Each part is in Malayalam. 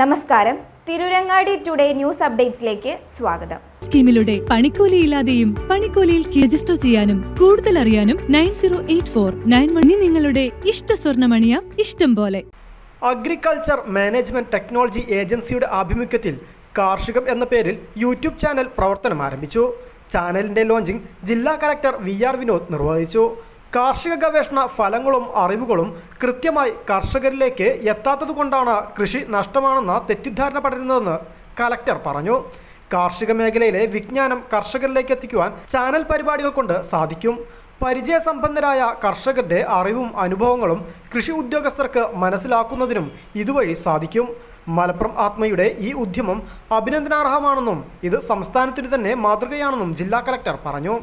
നമസ്കാരം. തിരുരങ്ങാടി ടുഡേ ന്യൂസ് അപ്ഡേറ്റ്സിലേക്ക് സ്വാഗതം. സ്കീമിലൂടെ പണിക്കൂലിയില്ലാതെയും പണിക്കൂലിയിൽ രജിസ്റ്റർ ചെയ്യാനും കൂടുതൽ അറിയാനും nine zero eight four nine one നിങ്ങളുടെ ഇഷ്ട സ്വർണമണിയ ഇഷ്ടം പോലെ. അഗ്രികൾച്ചർ മാനേജ്മെന്റ് ടെക്നോളജി ഏജൻസിയുടെ ആഭിമുഖ്യത്തിൽ കാർഷികം എന്ന പേരിൽ യൂട്യൂബ് ചാനൽ പ്രവർത്തനം ആരംഭിച്ചു. ചാനലിന്റെ ലോഞ്ചിംഗ് ജില്ലാ കലക്ടർ വി ആർ വിനോദ് നിർവഹിച്ചു. കാർഷിക ഗവേഷണ ഫലങ്ങളും അറിവുകളും കൃത്യമായി കർഷകരിലേക്ക് എത്താത്തതുകൊണ്ടാണ് കൃഷി നഷ്ടമാണെന്ന തെറ്റിദ്ധാരണ പടരുന്നതെന്ന് കലക്ടർ പറഞ്ഞു. കാർഷിക മേഖലയിലെ വിജ്ഞാനം കർഷകരിലേക്ക് എത്തിക്കുവാൻ ചാനൽ പരിപാടികൾ കൊണ്ട് സാധിക്കും. പരിചയസമ്പന്നരായ കർഷകരുടെ അറിവും അനുഭവങ്ങളും കൃഷി ഉദ്യോഗസ്ഥർക്ക് മനസ്സിലാക്കുന്നതിനും ഇതുവഴി സാധിക്കും. മലപ്പുറം ആത്മയുടെ ഈ ഉദ്യമം അഭിനന്ദനാർഹമാണെന്നും ഇത് സംസ്ഥാനത്തിന് തന്നെ മാതൃകയാണെന്നും ജില്ലാ കലക്ടർ പറഞ്ഞു.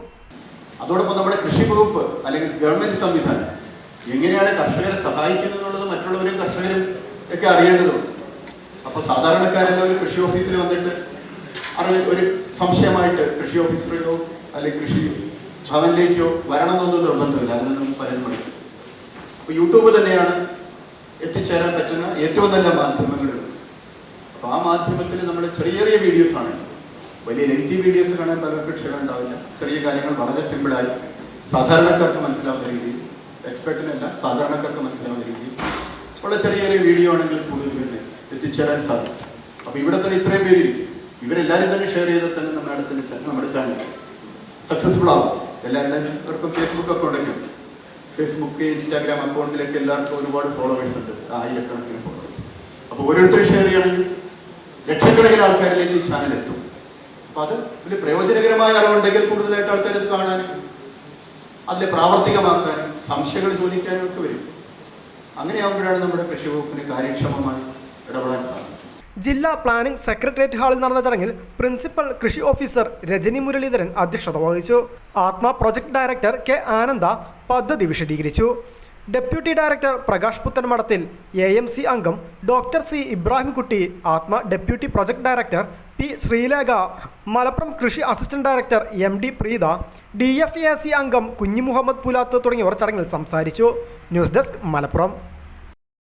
അതോടൊപ്പം നമ്മുടെ കൃഷി വകുപ്പ് അല്ലെങ്കിൽ ഗവൺമെന്റ് സംവിധാനം എങ്ങനെയാണ് കർഷകരെ സഹായിക്കുന്നത് എന്നുള്ളത് മറ്റുള്ളവരും കർഷകരും ഒക്കെ അറിയേണ്ടതുണ്ട് അപ്പൊ സാധാരണക്കാരെല്ലാം ഒരു കൃഷി ഓഫീസിൽ വന്നിട്ട് അറിവ് ഒരു സംശയമായിട്ട് കൃഷി ഓഫീസറിലോ അല്ലെങ്കിൽ കൃഷി ഭവനിലേക്കോ വരണമെന്നൊന്നും നിർബന്ധമില്ല. അതിൽ നിന്നും പലരും മതി അപ്പോൾ യൂട്യൂബ് തന്നെയാണ് എത്തിച്ചേരാൻ പറ്റുന്ന ഏറ്റവും നല്ല മാധ്യമങ്ങളുണ്ട് അപ്പൊ ആ മാധ്യമത്തിൽ നമ്മൾ ചെറിയ ചെറിയ വീഡിയോസ് ആണ് വലിയ ലെങ്തി വീഡിയോസ് കാണാൻ പലർക്കും ക്ഷമ ഉണ്ടാവില്ല ചെറിയ കാര്യങ്ങൾ വളരെ സിമ്പിളായി സാധാരണക്കാർക്ക് മനസ്സിലാവുന്ന രീതിയിൽ എക്സ്പെർട്ടിനല്ല സാധാരണക്കാർക്ക് മനസ്സിലാവുന്ന രീതിയിൽ ഉള്ള ചെറിയ ചെറിയ വീഡിയോ ആണെങ്കിൽ കൂടുതൽ പിന്നെ എത്തിച്ചേരാൻ സാധിക്കും. അപ്പോൾ ഇവിടെ തന്നെ ഇത്രയും പേര് ഇവരെല്ലാവരും തന്നെ ഷെയർ ചെയ്താൽ തന്നെ നമ്മുടെ അടുത്ത് നമ്മുടെ ചാനൽ സക്സസ്ഫുൾ ആവും. എല്ലാവരുടെയും ഫേസ്ബുക്ക് അക്കൗണ്ടൊക്കെ ഉണ്ട്. ഫേസ്ബുക്ക് ഇൻസ്റ്റാഗ്രാം അക്കൗണ്ടിലൊക്കെ എല്ലാവർക്കും ഒരുപാട് ഫോളോവേഴ്സ് ഉണ്ട്. ആയിരക്കണക്കിന് ഫോളോവേഴ്സ് അപ്പോൾ ഓരോരുത്തരും ഷെയർ ചെയ്യണമെങ്കിൽ ലക്ഷക്കണക്കിന് ആൾക്കാരിലേക്ക് ഈ ചാനൽ എത്തും. അപ്പൊ അത് വലിയ പ്രയോജനകരമായ അറിവുണ്ടെങ്കിൽ കൂടുതലായിട്ട് ആൾക്കാർ അത് കാണാനും അതിനെ പ്രാവർത്തികമാക്കാനും സംശയങ്ങൾ ചോദിക്കാനും ഒക്കെ വരും. അങ്ങനെയാകുമ്പോഴാണ് നമ്മുടെ കൃഷി വകുപ്പിന് കാര്യക്ഷമമായി ഇടപെടാൻ സാധിക്കും ജില്ലാ പ്ലാനിംഗ് സെക്രട്ടേറിയറ്റ് ഹാളിൽ നടന്ന ചടങ്ങിൽ പ്രിൻസിപ്പൽ കൃഷി ഓഫീസർ രജനി മുരളീധരൻ അധ്യക്ഷത വഹിച്ചു. ആത്മ പ്രൊജക്ട് ഡയറക്ടർ കെ ആനന്ദ പദ്ധതി വിശദീകരിച്ചു. Deputy director Prakash Puthanmadathil A M C അംഗം doctor C Ibrahimkutty ATMA deputy project director P Sreelekha Malappuram കൃഷി assistant director M D Preetha D F A C അംഗം കുഞ്ഞു മുഹമ്മദ് പുലാത്ത് തുടങ്ങിയവർ ചടങ്ങിൽ സംസാരിച്ചു. News desk Malappuram.